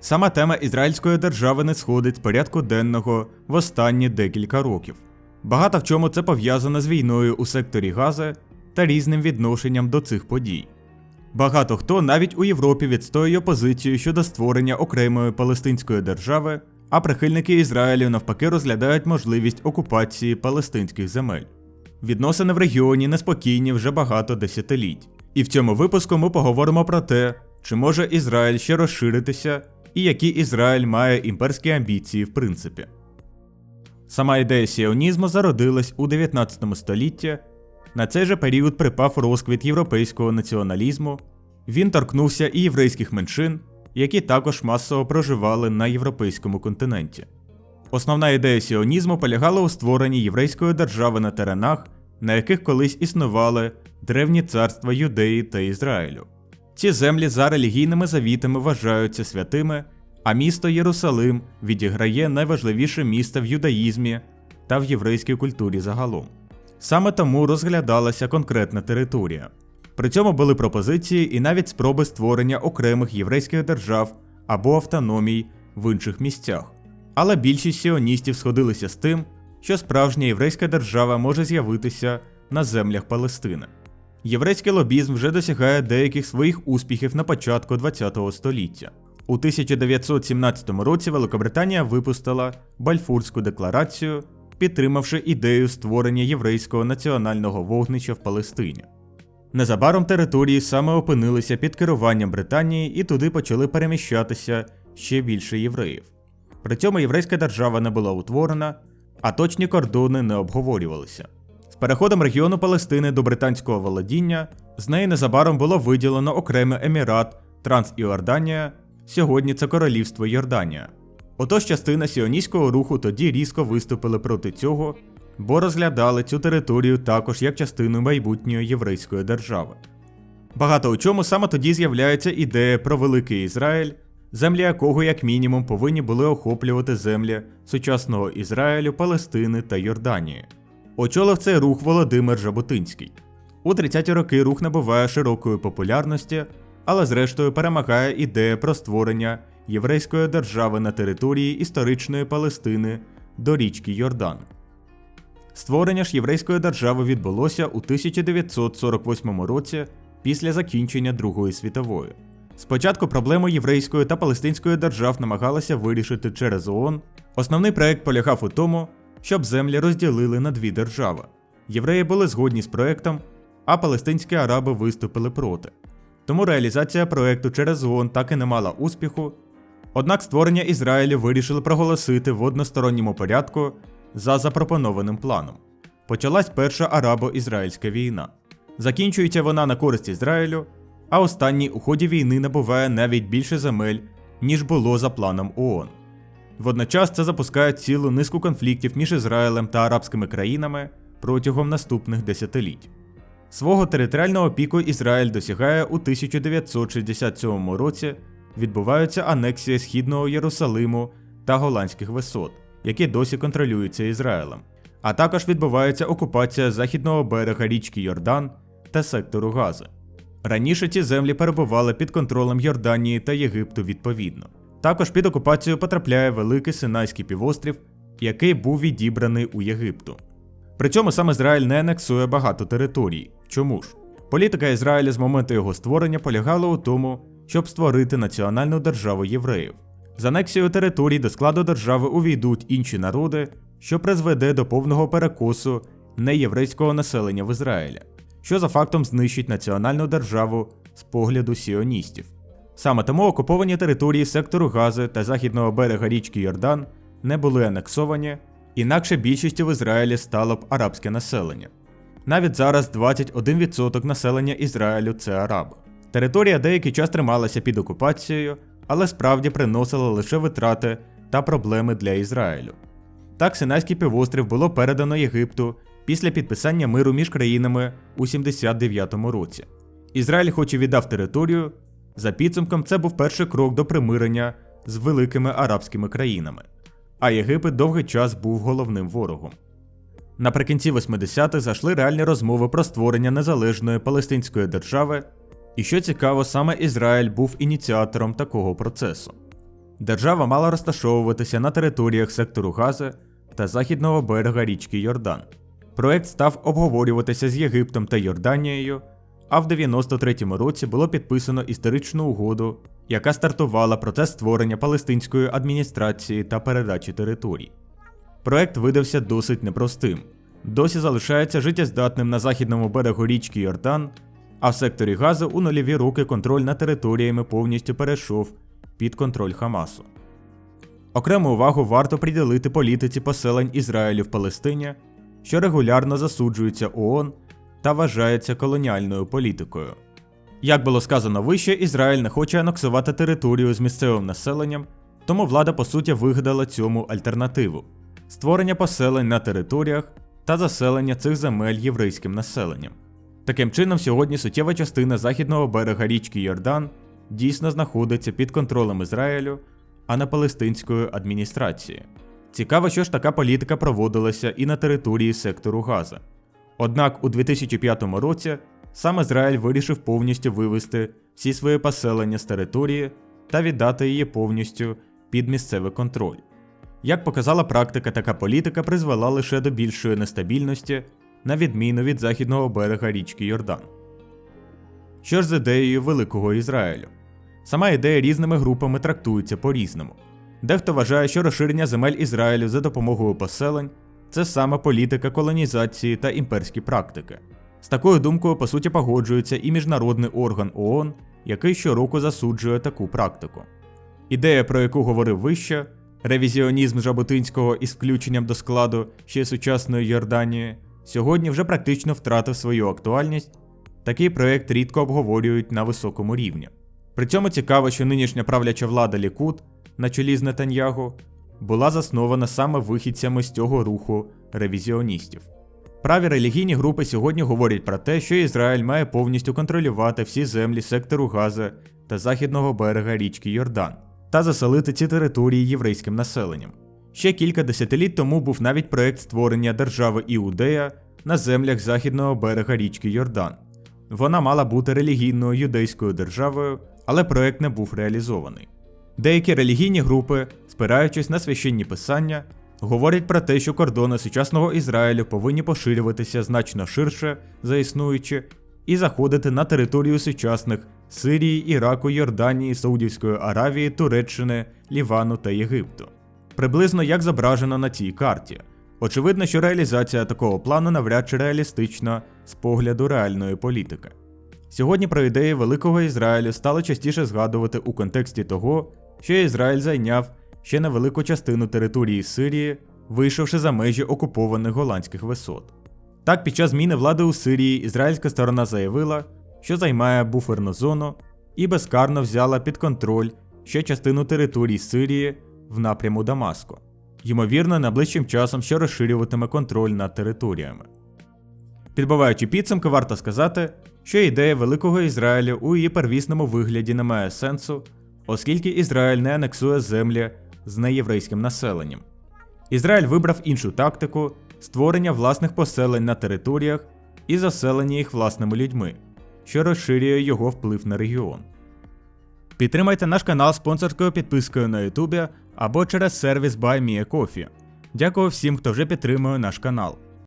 Сама тема ізраїльської держави не сходить з порядку денного в останні декілька років. Багато в чому це пов'язано з війною у секторі Гази та різним відношенням до цих подій. Багато хто навіть у Європі відстоює позицію щодо створення окремої палестинської держави, а прихильники Ізраїлю навпаки розглядають можливість окупації палестинських земель. Відносини в регіоні неспокійні вже багато десятиліть. І в цьому випуску ми поговоримо про те, чи може Ізраїль ще розширитися, і які Ізраїль має імперські амбіції в принципі. Сама ідея сіонізму зародилась у 19 столітті. На цей же період припав розквіт європейського націоналізму. Він торкнувся і єврейських меншин, які також масово проживали на європейському континенті. Основна ідея сіонізму полягала у створенні єврейської держави на теренах, на яких колись існували древні царства Юдеї та Ізраїлю. Ці землі за релігійними завітами вважаються святими, а місто Єрусалим відіграє найважливіше місце в юдаїзмі та в єврейській культурі загалом. Саме тому розглядалася конкретна територія. При цьому були пропозиції і навіть спроби створення окремих єврейських держав або автономій в інших місцях. Але більшість сіоністів сходилися з тим, що справжня єврейська держава може з'явитися на землях Палестини. Єврейський лобізм вже досягає деяких своїх успіхів на початку ХХ століття. У 1917 році Великобританія випустила Бальфурську декларацію, підтримавши ідею створення єврейського національного вогнища в Палестині. Незабаром території саме опинилися під керуванням Британії і туди почали переміщатися ще більше євреїв. При цьому єврейська держава не була утворена, а точні кордони не обговорювалися. Переходом регіону Палестини до британського володіння з неї незабаром було виділено окремий емірат Трансіорданія, сьогодні це Королівство Йорданія. Отож частина сіоністського руху тоді різко виступили проти цього, бо розглядали цю територію також як частину майбутньої єврейської держави. Багато у чому саме тоді з'являється ідея про Великий Ізраїль, землі якого, як мінімум, повинні були охоплювати землі сучасного Ізраїлю, Палестини та Йорданії. Очолив цей рух Володимир Жаботинський. У 30-ті роки рух набуває широкої популярності, але зрештою перемагає ідея про створення єврейської держави на території історичної Палестини до річки Йордан. Створення ж єврейської держави відбулося у 1948 році після закінчення Другої світової. Спочатку проблему єврейської та палестинської держав намагалися вирішити через ООН. Основний проект полягав у тому, щоб землі розділили на дві держави. Євреї були згодні з проектом, а палестинські араби виступили проти. Тому реалізація проекту через ООН так і не мала успіху. Однак створення Ізраїлю вирішили проголосити в односторонньому порядку за запропонованим планом. Почалась перша арабо-ізраїльська війна. Закінчується вона на користь Ізраїлю, а останній у ході війни набуває навіть більше земель, ніж було за планом ООН. Водночас це запускає цілу низку конфліктів між Ізраїлем та арабськими країнами протягом наступних десятиліть. Свого територіального піку Ізраїль досягає у 1967 році, відбуваються анексія східного Єрусалиму та голландських висот, які досі контролюються Ізраїлем, а також відбувається окупація західного берега річки Йордан та сектору Гази. Раніше ці землі перебували під контролем Йорданії та Єгипту відповідно. Також під окупацію потрапляє Великий Синайський півострів, який був відібраний у Єгипту. При цьому сам Ізраїль не анексує багато територій. Чому ж? Політика Ізраїля з моменту його створення полягала у тому, щоб створити національну державу євреїв. З анексією територій до складу держави увійдуть інші народи, що призведе до повного перекосу неєврейського населення в Ізраїлі, що за фактом знищить національну державу з погляду сіоністів. Саме тому окуповані території сектору Гази та західного берега річки Йордан не були анексовані, інакше більшістю в Ізраїлі стало б арабське населення. Навіть зараз 21% населення Ізраїлю це араби. Територія деякий час трималася під окупацією, але справді приносила лише витрати та проблеми для Ізраїлю. Так, Синайський півострів було передано Єгипту після підписання миру між країнами у 79-му році. Ізраїль хоч і віддав територію, за підсумком це був перший крок до примирення з великими арабськими країнами, а Єгипет довгий час був головним ворогом. Наприкінці 80-х зайшли реальні розмови про створення незалежної палестинської держави, і що цікаво, саме Ізраїль був ініціатором такого процесу. Держава мала розташовуватися на територіях сектору Гази та західного берега річки Йордан. Проект став обговорюватися з Єгиптом та Йорданією, а в 93-му році було підписано історичну угоду, яка стартувала процес створення палестинської адміністрації та передачі територій. Проект видався досить непростим. Досі залишається життєздатним на західному берегу річки Йордан, а в секторі Гази у нульові роки контроль над територіями повністю перейшов під контроль Хамасу. Окрему увагу варто приділити політиці поселень Ізраїлю в Палестині, що регулярно засуджується ООН та вважається колоніальною політикою. Як було сказано вище, Ізраїль не хоче анексувати територію з місцевим населенням, тому влада по суті вигадала цьому альтернативу створення поселень на територіях та заселення цих земель єврейським населенням. Таким чином, сьогодні суттєва частина західного берега річки Йордан дійсно знаходиться під контролем Ізраїлю, а не палестинської адміністрації. Цікаво, що ж така політика проводилася і на території сектору Газа. Однак у 2005 році сам Ізраїль вирішив повністю вивести всі свої поселення з території та віддати її повністю під місцевий контроль. Як показала практика, така політика призвела лише до більшої нестабільності, на відміну від західного берега річки Йордан. Що ж з ідеєю Великого Ізраїлю? Сама ідея різними групами трактується по-різному. Дехто вважає, що розширення земель Ізраїлю за допомогою поселень це саме політика колонізації та імперські практики. З такою думкою, по суті, погоджується і міжнародний орган ООН, який щороку засуджує таку практику. Ідея, про яку говорив вище, ревізіонізм Жаботинського із включенням до складу ще сучасної Йорданії, сьогодні вже практично втратив свою актуальність. Такий проект рідко обговорюють на високому рівні. При цьому цікаво, що нинішня правляча влада Лікут на чолі з Нетаньягу була заснована саме вихідцями з цього руху ревізіоністів. Праві релігійні групи сьогодні говорять про те, що Ізраїль має повністю контролювати всі землі сектору Гази та західного берега річки Йордан та заселити ці території єврейським населенням. Ще кілька десятиліть тому був навіть проект створення держави Іудея на землях західного берега річки Йордан. Вона мала бути релігійною юдейською державою, але проект не був реалізований. Деякі релігійні групи, спираючись на священні писання, говорять про те, що кордони сучасного Ізраїлю повинні поширюватися значно ширше за існуючі і заходити на територію сучасних Сирії, Іраку, Йорданії, Саудівської Аравії, Туреччини, Лівану та Єгипту. Приблизно як зображено на цій карті. Очевидно, що реалізація такого плану навряд чи реалістична з погляду реальної політики. Сьогодні про ідеї Великого Ізраїлю стало частіше згадувати у контексті того, що Ізраїль зайняв ще невелику частину території Сирії, вийшовши за межі окупованих голландських висот. Так, під час зміни влади у Сирії ізраїльська сторона заявила, що займає буферну зону і безкарно взяла під контроль ще частину території Сирії в напряму Дамаску. Ймовірно, найближчим часом ще розширюватиме контроль над територіями. Підбиваючи підсумки, варто сказати, що ідея Великого Ізраїлю у її первісному вигляді не має сенсу, оскільки Ізраїль не анексує землі з неєврейським населенням. Ізраїль вибрав іншу тактику створення власних поселень на територіях і заселення їх власними людьми, що розширює його вплив на регіон. Підтримайте наш канал спонсорською підпискою на YouTube або через сервіс BuyMeACoffee. Дякую всім, хто вже підтримує наш канал.